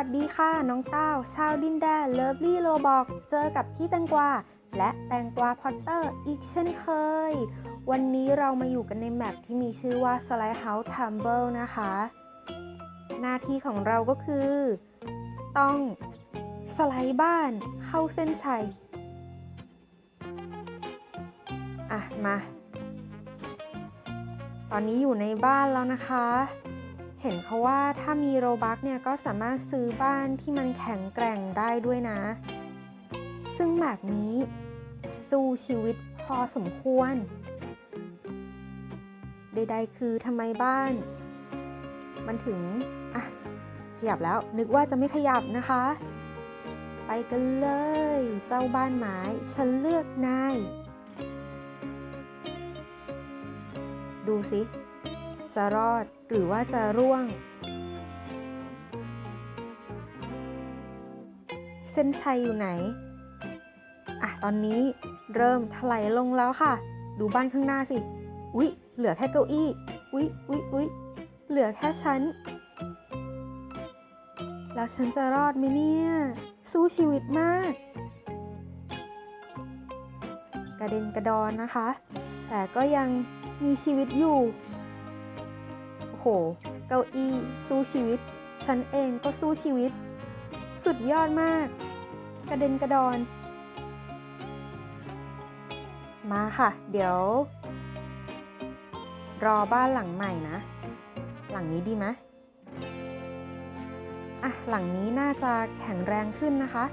วัสดีค่ะน้องเต้า ชาวดินแดนเลิฟลี่โลบอก เจอกับพี่แตงกวาและแตงกวาพอตเตอร์อีกเช่นเคย วันนี้เรามาอยู่กันในแมปที่มีชื่อว่า Slide House Tumble นะคะ หน้าที่ของเราก็คือ ต้องสไลด์บ้านเข้าเส้นชัย อะ มา ตอนนี้อยู่ในบ้านแล้วนะคะ เห็นเขาว่าถ้ามีโรบักเนี่ยก็สามารถซื้อบ้านที่มันแข็งแกร่งได้ด้วยนะ ซึ่งแบบนี้ สู้ชีวิตพอสมควร ใดๆคือทำไมบ้าน มันถึง อะ ขยับแล้วนึกว่าจะไม่ขยับนะคะ ไปกันเลย เจ้าบ้านไม้ฉันเลือกนาย ดูสิ จะรอดหรือว่าจะร่วง เส้นชัยอยู่ไหน อะ ตอนนี้เริ่มถลายลงแล้วค่ะ ดูบ้านข้างหน้าสิ อุ๊ย เหลือแค่เก้าอี้ อุ๊ยอุ๊ยอุ๊ยเหลือแค่ฉัน แล้วฉันจะรอดไหมเนี่ย สู้ชีวิตมาก กระเด็นกระดอนนะคะ แต่ก็ยังมีชีวิตอยู่ โห เก้าอี้ สู้ชีวิต ฉันเองก็สู้ชีวิต สุดยอดมาก กระเด็นกระดอน มาค่ะ เดี๋ยว รอบ้านหลังใหม่นะ หลังนี้ดีไหมอะ หลังนี้น่าจะแข็งแรงขึ้นนะคะ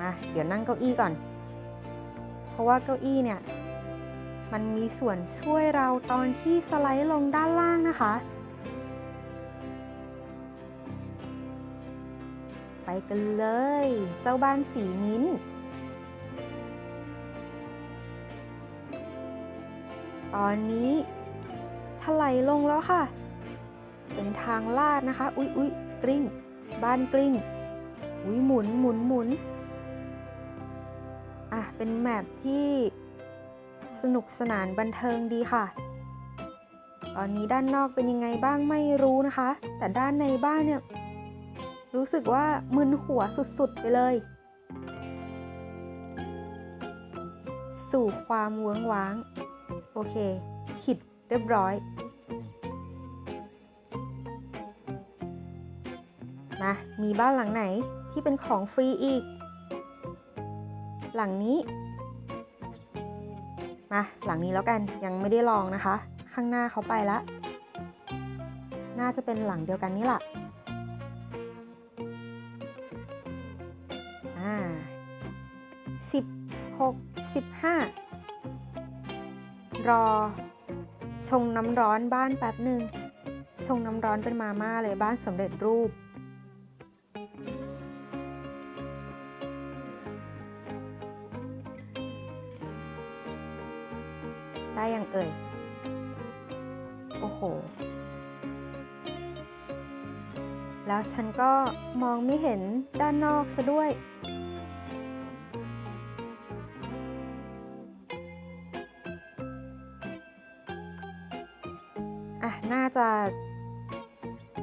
มา เดี๋ยวนั่งเก้าอี้ก่อน เพราะว่าเก้าอี้เนี่ย มันมีส่วนช่วยเราตอนที่สไลด์ลงด้านล่างนะคะ ไปกันเลย เจ้าบ้านสีมิ้นท์ตอนนี้ถลายลงแล้วค่ะ เป็นทางลาดนะคะ อุ๊ยอุ๊ยกลิ้ง บ้านกลิ้ง อุ๊ยหมุนหมุนหมุนอะ เป็นแมปที่ สนุกสนานบันเทิงดีค่ะ ตอนนี้ด้านนอกเป็นยังไงบ้างไม่รู้นะคะ แต่ด้านในบ้านเนี่ย รู้สึกว่ามึนหัวสุดๆไปเลย สู่ความเวิ้งว้าง โอเค ขิดเรียบร้อย มา มีบ้านหลังไหนที่เป็นของฟรีอีก หลังนี้ มาหลังนี้แล้วกันยังไม่ได้ลองนะคะ ข้างหน้าเขาไปละ น่าจะเป็นหลังเดียวกันนี่แหละอ่าสิบหกสิบห้ารอ ชงน้ำร้อนบ้านแป๊บหนึ่งชงน้ำร้อนเป็นมาม่าเลยบ้านสำเร็จรูป ได้ยังเอ่ย โอ้โห แล้วฉันก็มองไม่เห็นด้านนอกซะด้วย อะ น่าจะ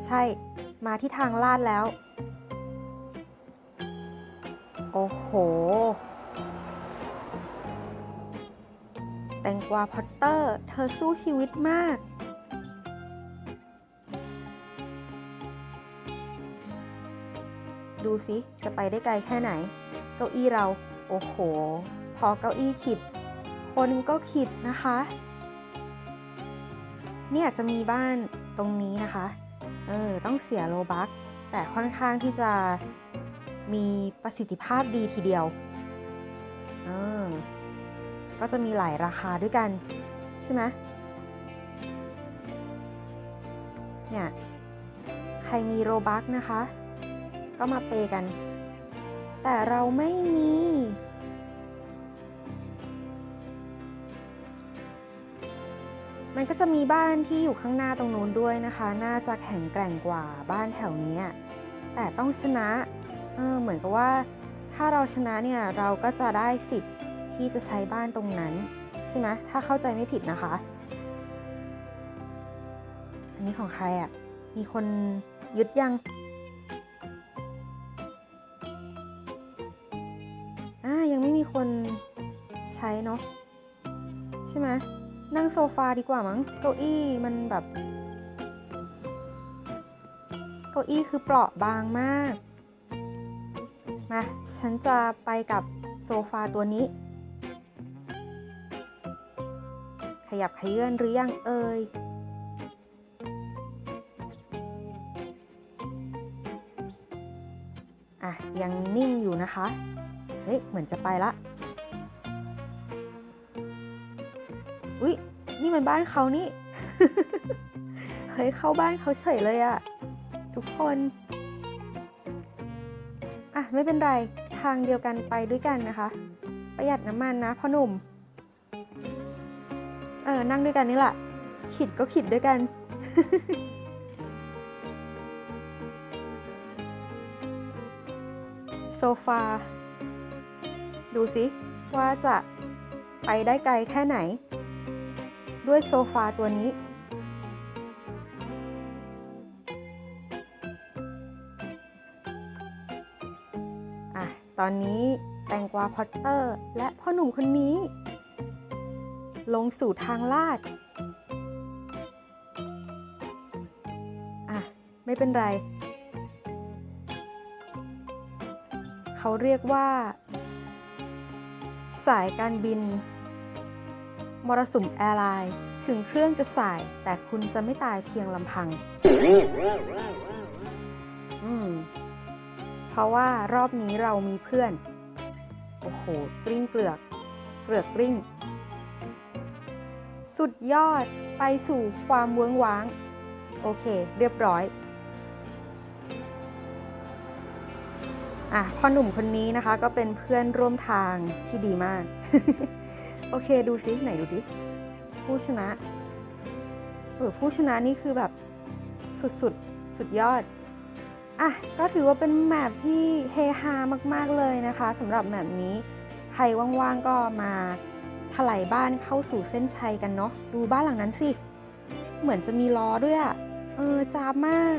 ใช่ มาที่ทางลาดแล้ว โอ้โห แตงกวาพอตเตอร์ เธอสู้ชีวิตมาก ดูสิจะไปได้ไกลแค่ไหน เก้าอี้เรา โอ้โห พอเก้าอี้ขิด คนก็ขิดนะคะ เนี่ยจะมีบ้านตรงนี้นะคะ เออ ต้องเสียโลบัก แต่ค่อนข้างที่จะมีประสิทธิภาพดีทีเดียว เออ ก็จะมีหลายราคาด้วยกัน ใช่ไหมเนี่ยใครมีโรบักนะคะ ก็มาเปย์กัน แต่เราไม่มี มันก็จะมีบ้านที่อยู่ข้างหน้าตรงนู้นด้วยนะคะ น่าจะแข็งแกร่งกว่าบ้านแถวนี้ แต่ต้องชนะ เออเหมือนกับว่าถ้าเราชนะเนี่ย เราก็จะได้สิทธิ์ ที่จะใช้บ้านตรงนั้นใช่ไหมถ้าเข้าใจไม่ผิดนะคะ อันนี้ของใครอะ่ะ มีคนยึดยังอ่ายังไม่มีคนใช้เนาะใช่ไหมนั่งโซฟาดีกว่ามั้งเก้าอี้มันแบบเก้าอี้คือเปราะบางมาก มา ฉันจะไปกับโซฟาตัวนี้ ยับขยื่นหรือยังเอ่ยอะยังนิ่งอยู่นะคะ เฮ้ย เหมือนจะไปละ อุ๊ย นี่มันบ้านเขานี่ เฮ้ย เข้าบ้านเขาเฉยเลยอะทุกคน อะ ไม่เป็นไร ทางเดียวกันไปด้วยกันนะคะ ประหยัดน้ำมันนะพ่อหนุ่ม เออ นั่งด้วยกันนี่แหละ ขิดก็ขิดด้วยกัน โซฟา ดูสิว่าจะไปได้ไกลแค่ไหน ด้วยโซฟาตัวนี้ อะ ตอนนี้แตงกวาพอตเตอร์ และพ่อหนุ่มคนนี้ ลงสู่ทางลาด อะ ไม่เป็นไร เขาเรียกว่า สายการบิน มรสุมแอร์ไลน์ถึงเครื่องจะสาย แต่คุณจะไม่ตายเพียงลำพัง อืม เพราะว่ารอบนี้เรามีเพื่อน โอ้โห กลิ้งเกลือก เกลือกกลิ้ง สุดยอดไปสู่ความเวิ้งว้าง โอเค เรียบร้อยอะพ่อหนุ่มคนนี้นะคะก็เป็นเพื่อนร่วมทางที่ดีมาก โอเคดูซิไหนดูดิ ผู้ชนะเออผู้ชนะนี่คือแบบสุดสุดสุดยอด อะ ก็ถือว่าเป็นแมปที่เฮฮามาก ๆ เลยนะคะสำหรับแมปนี้ ใครว่าง ๆ ก็มา ถลายบ้านเข้าสู่เส้นชัยกันเนาะดูบ้านหลังนั้นสิ เหมือนจะมีล้อด้วยอะเออจ้ามาก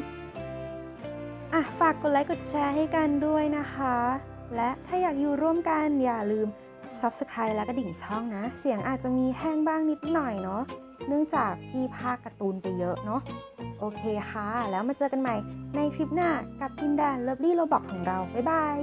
อะฝากกดไลค์กดแชร์ให้กันด้วยนะคะ และถ้าอยากอยู่ร่วมกันอย่าลืม Subscribe และกระดิ่งช่องนะ เสียงอาจจะมีแห้งบ้างนิดหน่อยเนาะเนื่องจากพี่ภาคการ์ตูนไปเยอะเนาะโอเคค่ะ แล้วมาเจอกันใหม่ในคลิปหน้ากับดินแดนเลิฟลี่โรบอกของเรา บ๊ายบาย